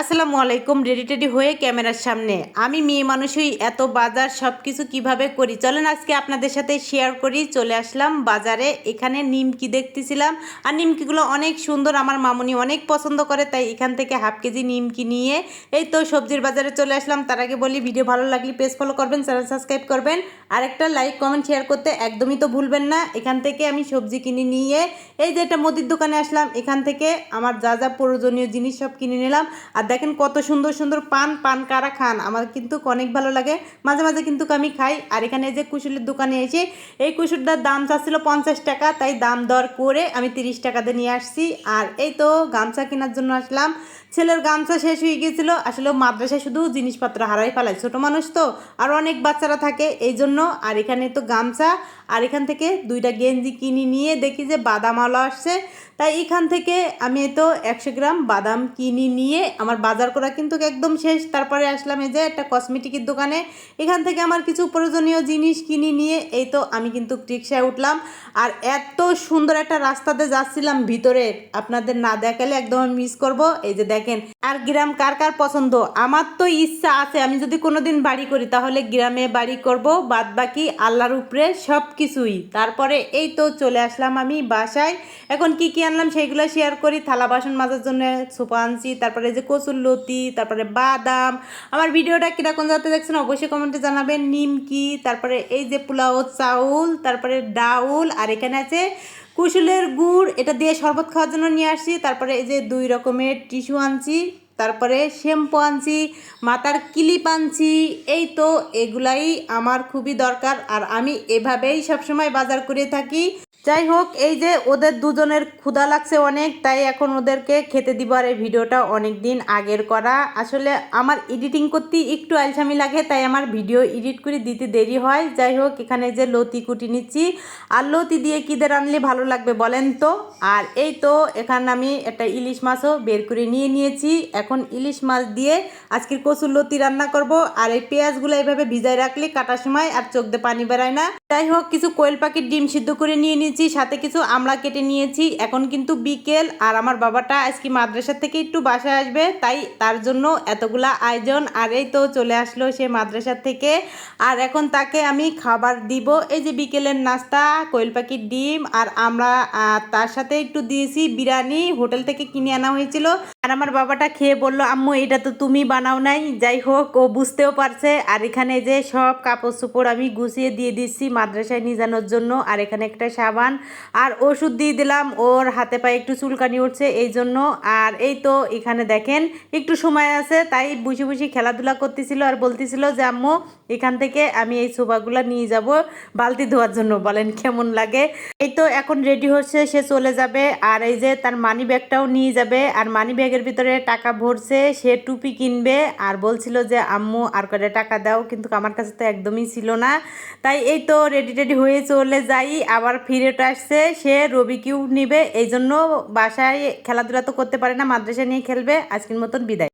আসসালামু আলাইকুম, ready teddy হয়ে ক্যামেরার সামনে। আমি মেয়ে মানুষই, এত বাজার সব কিছু কীভাবে করি? চলেন আজকে আপনাদের সাথে শেয়ার করি, চলে আসলাম বাজারে। এখানে নিমকি দেখতেছিলাম, আর নিমকিগুলো অনেক সুন্দর। আমার মামুনি অনেক পছন্দ করে, তাই এখান থেকে হাফ কেজি নিমকি নিয়ে, এই তো সবজির বাজারে চলে আসলাম। তার আগে বলি, ভিডিও ভালো লাগলে পেজ ফলো করবেন চ্যানেল সাবস্ক্রাইব করবেন, আর একটা লাইক কমেন্ট শেয়ার করতে একদমই তো ভুলবেন না। এখান থেকে আমি সবজি কিনে নিয়ে, এই যে একটা মুদির দোকানে আসলাম। এখান থেকে আমার যা যা প্রয়োজনীয় জিনিস সব কিনে নিলাম। আর দেখেন কত সুন্দর সুন্দর পান পান কারা খান, আমার কিন্তু অনেক ভালো লাগে। মাঝে মাঝে কিন্তু আমি খাই। আর এখানে যে কুশুলের দোকানে এসে, এই কুশুরটার দাম চাচ্ছিল পঞ্চাশ টাকা, তাই দাম দর করে আমি তিরিশ টাকাতে নিয়ে আসছি। আর এই তো গামছা কেনার জন্য আসলাম। ছেলের গামছা শেষ হয়ে গিয়েছিল। আসলে মাদ্রাসায় শুধু জিনিসপত্র হারাই ফেলায়। ছোটো মানুষ তো, আর অনেক বাচ্চারা থাকে এই জন্য। আর এখানে তো গামছা, আর এখান থেকে দুইটা গেঞ্জি কিনে নিয়ে দেখি যে বাদাম আলো আসছে। তাই এখান থেকে আমি তো একশো গ্রাম বাদাম কিনে নিয়ে আমার বাজার করা কিন্তু একদম শেষ। তারপরে আসলাম এই যে একটা কসমেটিকের দোকানে। এখান থেকে আমার কিছু প্রয়োজনীয় জিনিস কিনে নিয়ে এই তো আমি কিন্তু রিক্সায় উঠলাম। আর এত সুন্দর একটা রাস্তাতে যাচ্ছিলাম ভিতরে। আপনাদের না দেখালে একদম মিস করব। এই যে দেখেন, আর গ্রাম কার কার পছন্দ? আমার তো ইচ্ছা আছে, আমি যদি কোনোদিন বাড়ি করি তাহলে গ্রামে বাড়ি করব বাদ বাকি আল্লাহর উপরে সব কিছুই তারপরে এই তো চলে আসলাম আমি বাসায়। এখন কি কি আনলাম সেইগুলো শেয়ার করি, থালা বাসন মাজার জন্য সোপা আনছি, তারপরে যে কচুর লতি, তারপরে বাদাম। আমার ভিডিওটা কীরকম যাতে দেখছেন, অবশ্যই কমেন্টে জানাবেন। নিমকি, তারপরে এই যে পোলাও চাউল, তারপরে ডাউল, আর এখানে আছে কুশুলের গুড়। এটা দিয়ে শরবত খাওয়ার জন্য নিয়ে আসছি তারপরে এই যে দুই রকমের টিস্যু আনছি। তারপরে শ্যাম্পু আনছি, মাথার ক্লিপ আনছি। এই তো এগুলাই আমার খুবই দরকার। আর আমি এভাবেই সবসময় বাজার করে থাকি। যাই হোক এই যে ওদের দুজনের ক্ষুধা লাগছে অনেক, তাই এখন ওদেরকে খেতে দিব আর এই ভিডিওটা অনেক দিন আগের করা। আসলে আমার এডিটিং করতে একটু আলসামি লাগে, তাই আমার ভিডিও এডিট করে দিতে দেরি হয়। যাই হোক এখানে যে লতি কুটি নিচ্ছি, আর লতি দিয়ে কিদের আনলে ভালো লাগবে বলেন তো? আর এই তো, এখানে আমি একটা ইলিশ মাছও বের করে নিয়ে নিয়েছি। এখন ইলিশ মাছ দিয়ে আজকের কচুর লতি রান্না করব, আর এই পেঁয়াজগুলো এইভাবে ভিজায় রাখলে কাটার সময় আর চোখ দিয়ে পানি বেরায় না। যাই হোক কিছু কোয়েল পাখির ডিম সিদ্ধ করে নিয়ে নিয়েছি সাথে কিছু আমলা কেটে নিয়েছি। এখন কিন্তু বিকেল আর আমার বাবাটা আজকে মাদ্রাসা থেকে একটু বাসায় আসবে, তাই তার জন্য এতগুলা আয়োজন। আর এই তো চলে আসলো সে মাদ্রাসা থেকে। আর এখন তাকে আমি খাবার দিব। এই যে বিকেলের নাস্তা, কোয়েল পাখির ডিম আর আমরা তার সাথে একটু দিয়েছি বিরিয়ানি, হোটেল থেকে কিনে আনা হয়েছিল। আর আমার বাবাটা খেয়ে বলল, আম্মু, এটা তো তুমি বানাও নাই। যাই হোক, ও বুঝতেও পারছে। আর এখানে যে সব কাপড় চোপড় আমি গুছিয়ে দিয়ে দিচ্ছি মাদ্রাসায় নিয়ে জন্য। আর এখানে একটা সাবান আর ওষুধ দিয়ে দিলাম, ওর হাতে পায়ে একটু চুলকানি উঠছে এই জন্য। আর এই তো এখানে দেখেন, একটু সময় আছে, তাই বুঝে বুঝে খেলাধুলা করতেছিল আর বলতেছিল যে, আম্মু, এখান থেকে আমি এই সোফাগুলো নিয়ে যাব বালতি ধোয়ার জন্য। বলেন, কেমন লাগে? এই তো এখন রেডি হচ্ছে, সে চলে যাবে। আর এই যে তার মানি ব্যাগটাও নিয়ে যাবে। আর মানি ব্যাগের ভিতরে টাকা ভরছে, সে টুপি কিনবে। আর বলছিল যে, আম্মু, আর কটা টাকা দাও? কিন্তু আমার কাছে তো একদমই ছিল না। তাই এই তো রেডি টেডি হয়ে চলে যাই। আবার ফিরেটা আসছে, সে রবি কিউ নিবে এই জন্য বাসায় খেলাধুলা তো করতে পারে না, মাদ্রাসা নিয়ে খেলবে, আজকের মতন বিদায়।